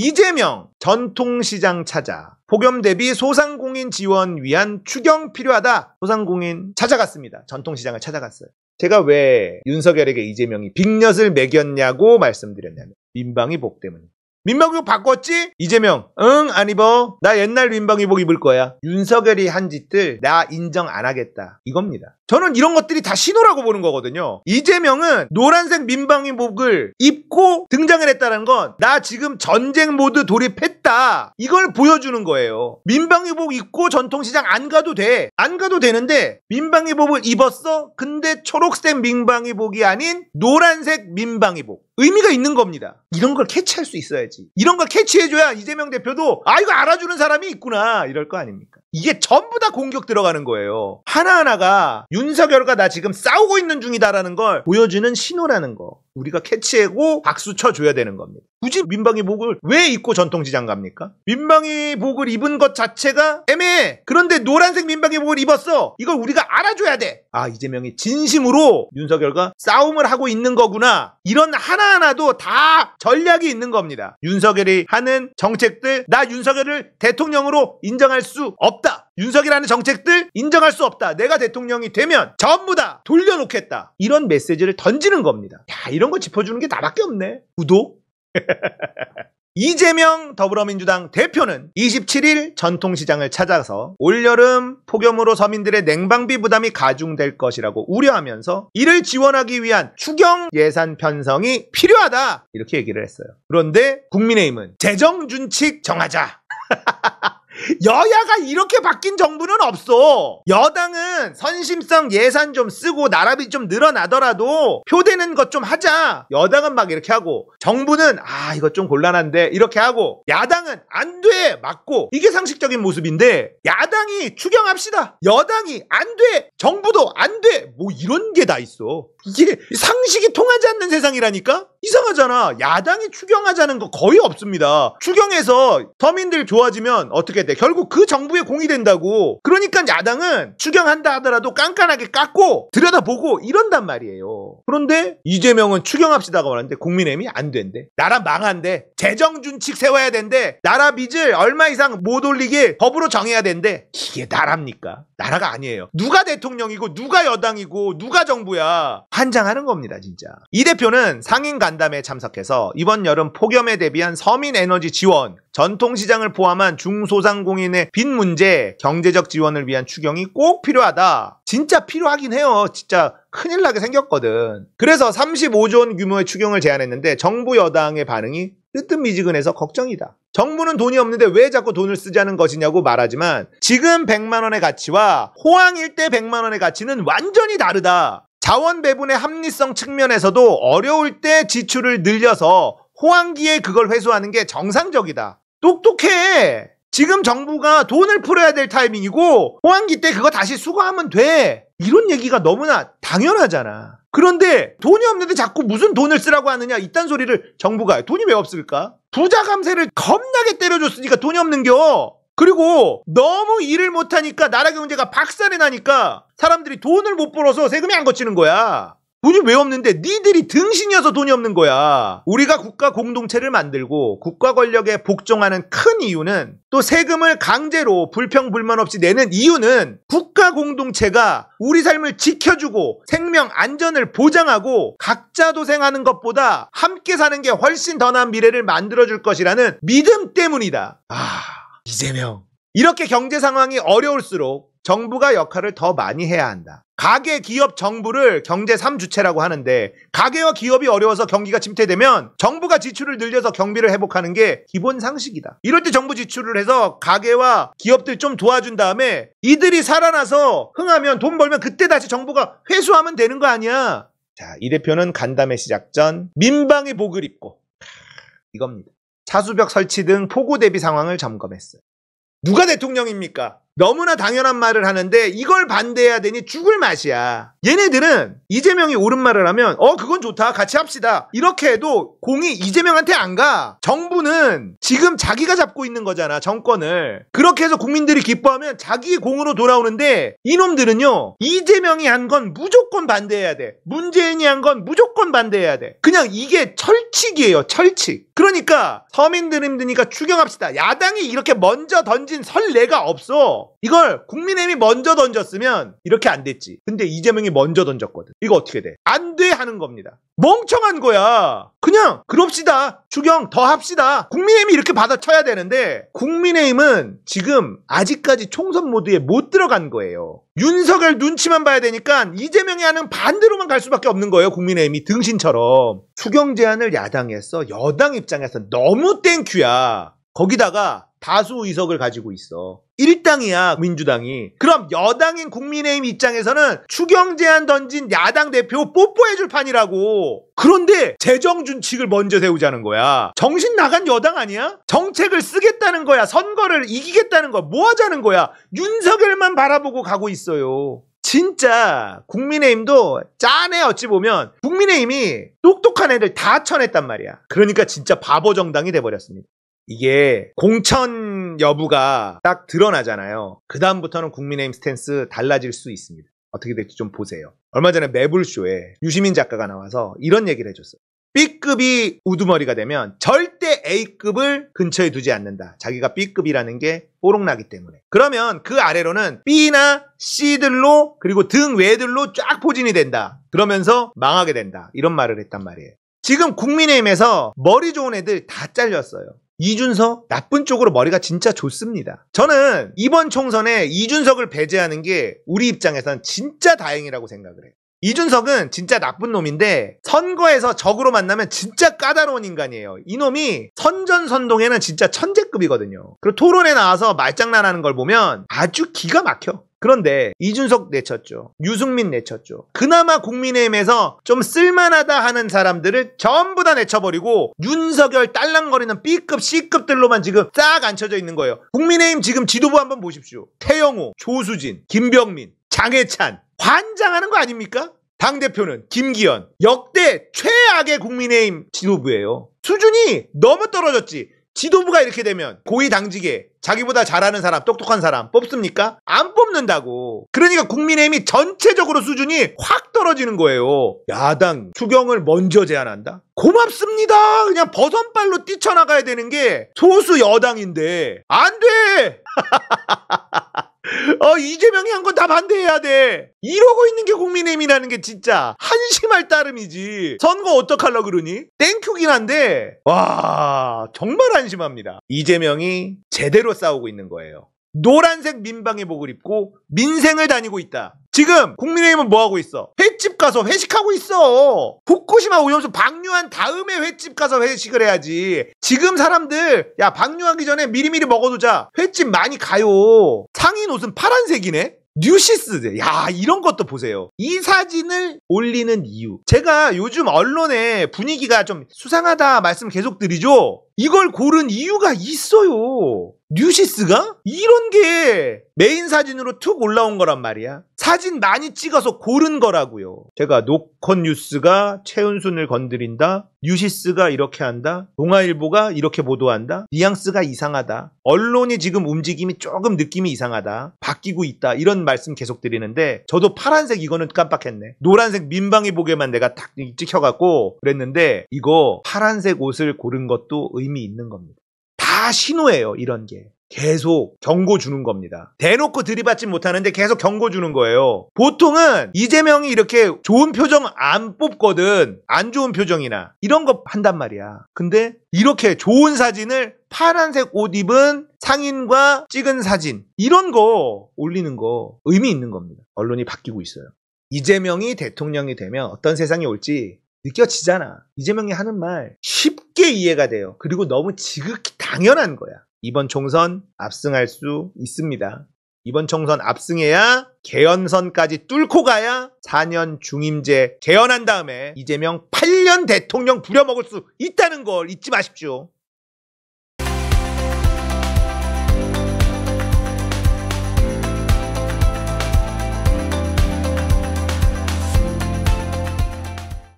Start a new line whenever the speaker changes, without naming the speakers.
이재명 전통시장 찾아 폭염 대비 소상공인 지원 위한 추경 필요하다. 소상공인 찾아갔습니다. 전통시장을 찾아갔어요. 제가 왜 윤석열에게 이재명이 빅엿을 매겼냐고 말씀드렸냐면 민방위 복 때문에. 민방위복 바꿨지? 이재명 응 안 입어 나 옛날 민방위복 입을 거야 윤석열이 한 짓들 나 인정 안 하겠다 이겁니다 저는 이런 것들이 다 신호라고 보는 거거든요. 이재명은 노란색 민방위복을 입고 등장을 했다는 건 나 지금 전쟁 모드 돌입했다. 이걸 보여주는 거예요. 민방위복 입고 전통시장 안 가도 돼 안 가도 되는데 민방위복을 입었어? 근데 초록색 민방위복이 아닌 노란색 민방위복. 의미가 있는 겁니다. 이런 걸 캐치할 수 있어야지. 이런 걸 캐치해줘야 이재명 대표도 아 이거 알아주는 사람이 있구나. 이럴 거 아닙니까? 이게 전부 다 공격 들어가는 거예요. 하나하나가 윤석열과 나 지금 싸우고 있는 중이다라는 걸 보여주는 신호라는 거. 우리가 캐치하고 박수 쳐줘야 되는 겁니다. 굳이 민방위 복을 왜 입고 전통시장 갑니까? 민방위 복을 입은 것 자체가 애매해. 그런데 노란색 민방위 복을 입었어. 이걸 우리가 알아줘야 돼. 아 이재명이 진심으로 윤석열과 싸움을 하고 있는 거구나. 이런 하나하나도 다 전략이 있는 겁니다. 윤석열이 하는 정책들 나 윤석열을 대통령으로 인정할 수 없다. 윤석이라는 정책들 인정할 수 없다. 내가 대통령이 되면 전부 다 돌려놓겠다. 이런 메시지를 던지는 겁니다. 야, 이런 거 짚어주는 게 나밖에 없네. 구독? 이재명 더불어민주당 대표는 27일 전통시장을 찾아서 올여름 폭염으로 서민들의 냉방비 부담이 가중될 것이라고 우려하면서 이를 지원하기 위한 추경 예산 편성이 필요하다 이렇게 얘기를 했어요. 그런데 국민의힘은 재정 준칙 정하자. 여야가 이렇게 바뀐 정부는 없어. 여당은 선심성 예산 좀 쓰고 나라비 좀 늘어나더라도 표되는 것 좀 하자. 여당은 막 이렇게 하고 정부는 아 이거 좀 곤란한데 이렇게 하고 야당은 안 돼 맞고 이게 상식적인 모습인데 야당이 추경합시다. 여당이 안 돼. 정부도 안 돼. 뭐 이런 게 다 있어. 이게 상식이 통하지 않는 세상이라니까? 이상하잖아. 야당이 추경하자는 거 거의 없습니다. 추경해서 서민들 좋아지면 어떻게 돼? 결국 그 정부에 공이 된다고. 그러니까 야당은 추경한다 하더라도 깐깐하게 깎고 들여다보고 이런단 말이에요. 그런데 이재명은 추경합시다가 말하는데 국민의힘이 안 된대. 나라 망한대. 재정준칙 세워야 된대. 나라 빚을 얼마 이상 못 올리게 법으로 정해야 된대. 이게 나라입니까? 나라가 아니에요. 누가 대통령이고 누가 여당이고 누가 정부야. 환장하는 겁니다, 진짜. 이 대표는 상인 간담회에 참석해서 이번 여름 폭염에 대비한 서민 에너지 지원, 전통시장을 포함한 중소상공인의 빚 문제, 경제적 지원을 위한 추경이 꼭 필요하다. 진짜 필요하긴 해요. 진짜 큰일 나게 생겼거든. 그래서 35조 원 규모의 추경을 제안했는데 정부 여당의 반응이 뜨뜻미지근해서 걱정이다. 정부는 돈이 없는데 왜 자꾸 돈을 쓰자는 것이냐고 말하지만 지금 100만 원의 가치와 호황 일대 100만 원의 가치는 완전히 다르다. 자원 배분의 합리성 측면에서도 어려울 때 지출을 늘려서 호황기에 그걸 회수하는 게 정상적이다. 똑똑해. 지금 정부가 돈을 풀어야 될 타이밍이고 호황기 때 그거 다시 수거하면 돼. 이런 얘기가 너무나 당연하잖아. 그런데 돈이 없는데 자꾸 무슨 돈을 쓰라고 하느냐 이딴 소리를 정부가 돈이 왜 없을까? 부자 감세를 겁나게 때려줬으니까 돈이 없는겨. 그리고 너무 일을 못하니까 나라 경제가 박살이 나니까 사람들이 돈을 못 벌어서 세금이 안 거치는 거야. 돈이 왜 없는데 니들이 등신이어서 돈이 없는 거야. 우리가 국가 공동체를 만들고 국가 권력에 복종하는 큰 이유는 또 세금을 강제로 불평불만 없이 내는 이유는 국가 공동체가 우리 삶을 지켜주고 생명 안전을 보장하고 각자 도생하는 것보다 함께 사는 게 훨씬 더 나은 미래를 만들어줄 것이라는 믿음 때문이다. 아, 이재명. 이렇게 경제 상황이 어려울수록 정부가 역할을 더 많이 해야 한다. 가계, 기업, 정부를 경제 3주체라고 하는데 가계와 기업이 어려워서 경기가 침체되면 정부가 지출을 늘려서 경비를 회복하는 게 기본 상식이다. 이럴 때 정부 지출을 해서 가계와 기업들 좀 도와준 다음에 이들이 살아나서 흥하면 돈 벌면 그때 다시 정부가 회수하면 되는 거 아니야. 자, 이 대표는 간담회 시작 전 민방위 복을 입고 이겁니다. 차수벽 설치 등 폭우 대비 상황을 점검했어요. 누가 대통령입니까? 너무나 당연한 말을 하는데 이걸 반대해야 되니 죽을 맛이야. 얘네들은 이재명이 옳은 말을 하면 어 그건 좋다 같이 합시다. 이렇게 해도 공이 이재명한테 안 가. 정부는 지금 자기가 잡고 있는 거잖아 정권을. 그렇게 해서 국민들이 기뻐하면 자기 공으로 돌아오는데 이놈들은요 이재명이 한 건 무조건 반대해야 돼. 문재인이 한 건 무조건 반대해야 돼. 그냥 이게 철칙이에요 철칙. 그러니까 서민들 힘드니까 추경합시다. 야당이 이렇게 먼저 던진 설레가 없어. 이걸 국민의힘이 먼저 던졌으면 이렇게 안 됐지. 근데 이재명이 먼저 던졌거든. 이거 어떻게 돼? 안 돼 하는 겁니다. 멍청한 거야. 그냥 그럽시다. 추경 더 합시다. 국민의힘이 이렇게 받아쳐야 되는데 국민의힘은 지금 아직까지 총선 모드에 못 들어간 거예요. 윤석열 눈치만 봐야 되니까 이재명이 하는 반대로만 갈 수밖에 없는 거예요. 국민의힘이 등신처럼. 추경 제안을 했어. 여당 입장에서 너무 땡큐야. 거기다가 다수 의석을 가지고 있어. 일당이야 민주당이. 그럼 여당인 국민의힘 입장에서는 추경 제안 던진 야당 대표 뽀뽀해줄 판이라고. 그런데 재정 준칙을 먼저 세우자는 거야. 정신 나간 여당 아니야? 정책을 쓰겠다는 거야. 선거를 이기겠다는 거야. 뭐 하자는 거야? 윤석열만 바라보고 가고 있어요. 진짜 국민의힘도 짠해 어찌 보면 국민의힘이 똑똑한 애들 다 쳐냈단 말이야. 그러니까 진짜 바보 정당이 돼버렸습니다. 이게 공천 여부가 딱 드러나잖아요. 그 다음부터는 국민의힘 스탠스 달라질 수 있습니다. 어떻게 될지 좀 보세요. 얼마 전에 매불쇼에 유시민 작가가 나와서 이런 얘기를 해줬어요. B급이 우두머리가 되면 절대 A급을 근처에 두지 않는다. 자기가 B급이라는 게 뽀록나기 때문에. 그러면 그 아래로는 B나 C들로 그리고 등 외들로 쫙 포진이 된다. 그러면서 망하게 된다. 이런 말을 했단 말이에요. 지금 국민의힘에서 머리 좋은 애들 다 잘렸어요. 이준석 나쁜 쪽으로 머리가 진짜 좋습니다. 저는 이번 총선에 이준석을 배제하는 게 우리 입장에선 진짜 다행이라고 생각을 해요. 이준석은 진짜 나쁜 놈인데 선거에서 적으로 만나면 진짜 까다로운 인간이에요. 이놈이 선전선동에는 진짜 천재급이거든요. 그리고 토론에 나와서 말장난하는 걸 보면 아주 기가 막혀. 그런데 이준석 내쳤죠. 유승민 내쳤죠. 그나마 국민의힘에서 좀 쓸만하다 하는 사람들을 전부 다 내쳐버리고 윤석열 딸랑거리는 B급, C급들로만 지금 싹 앉혀져 있는 거예요. 국민의힘 지금 지도부 한번 보십시오. 태영호, 조수진, 김병민, 장해찬 환장하는 거 아닙니까? 당대표는 김기현 역대 최악의 국민의힘 지도부예요. 수준이 너무 떨어졌지. 지도부가 이렇게 되면 고위 당직에 자기보다 잘하는 사람, 똑똑한 사람 뽑습니까? 안 뽑는다고. 그러니까 국민의힘이 전체적으로 수준이 확 떨어지는 거예요. 야당 추경을 먼저 제안한다? 고맙습니다. 그냥 버선발로 뛰쳐나가야 되는 게 소수 여당인데 안 돼. 어, 이재명이 한 건 다 반대해야 돼. 이러고 있는 게 국민의힘이라는 게 진짜 한심할 따름이지. 선거 어떡하려 그러니? 땡큐긴 한데, 와, 정말 한심합니다. 이재명이 제대로 싸우고 있는 거예요. 노란색 민방위복을 입고 민생을 다니고 있다. 지금 국민의힘은 뭐 하고 있어? 횟집 가서 회식하고 있어. 후쿠시마 오염수 방류한 다음에 횟집 가서 회식을 해야지. 지금 사람들 야 방류하기 전에 미리미리 먹어두자. 횟집 많이 가요. 상인 옷은 파란색이네. 뉴시스. 야, 이런 것도 보세요. 이 사진을 올리는 이유. 제가 요즘 언론의 분위기가 좀 수상하다 말씀 계속 드리죠? 이걸 고른 이유가 있어요. 뉴시스가? 이런 게 메인 사진으로 툭 올라온 거란 말이야. 사진 많이 찍어서 고른 거라고요. 제가 노컷 뉴스가 최은순을 건드린다. 뉴시스가 이렇게 한다. 동아일보가 이렇게 보도한다. 뉘앙스가 이상하다. 언론이 지금 움직임이 조금 느낌이 이상하다. 바뀌고 있다. 이런 말씀 계속 드리는데 저도 파란색 이거는 깜빡했네. 노란색 민방위 보게만 내가 딱 찍혀갖고 그랬는데 이거 파란색 옷을 고른 것도 의미 있는 겁니다. 다 신호예요, 이런 게. 계속 경고 주는 겁니다. 대놓고 들이받지 못하는데 계속 경고 주는 거예요. 보통은 이재명이 이렇게 좋은 표정 안 뽑거든. 안 좋은 표정이나 이런 거 한단 말이야. 근데 이렇게 좋은 사진을 파란색 옷 입은 상인과 찍은 사진 이런 거 올리는 거 의미 있는 겁니다. 언론이 바뀌고 있어요. 이재명이 대통령이 되면 어떤 세상이 올지 느껴지잖아. 이재명이 하는 말 쉽게 이해가 돼요. 그리고 너무 지극히 당연한 거야. 이번 총선 압승할 수 있습니다. 이번 총선 압승해야 개헌선까지 뚫고 가야 4년 중임제 개헌한 다음에 이재명 8년 대통령 부려먹을 수 있다는 걸 잊지 마십시오.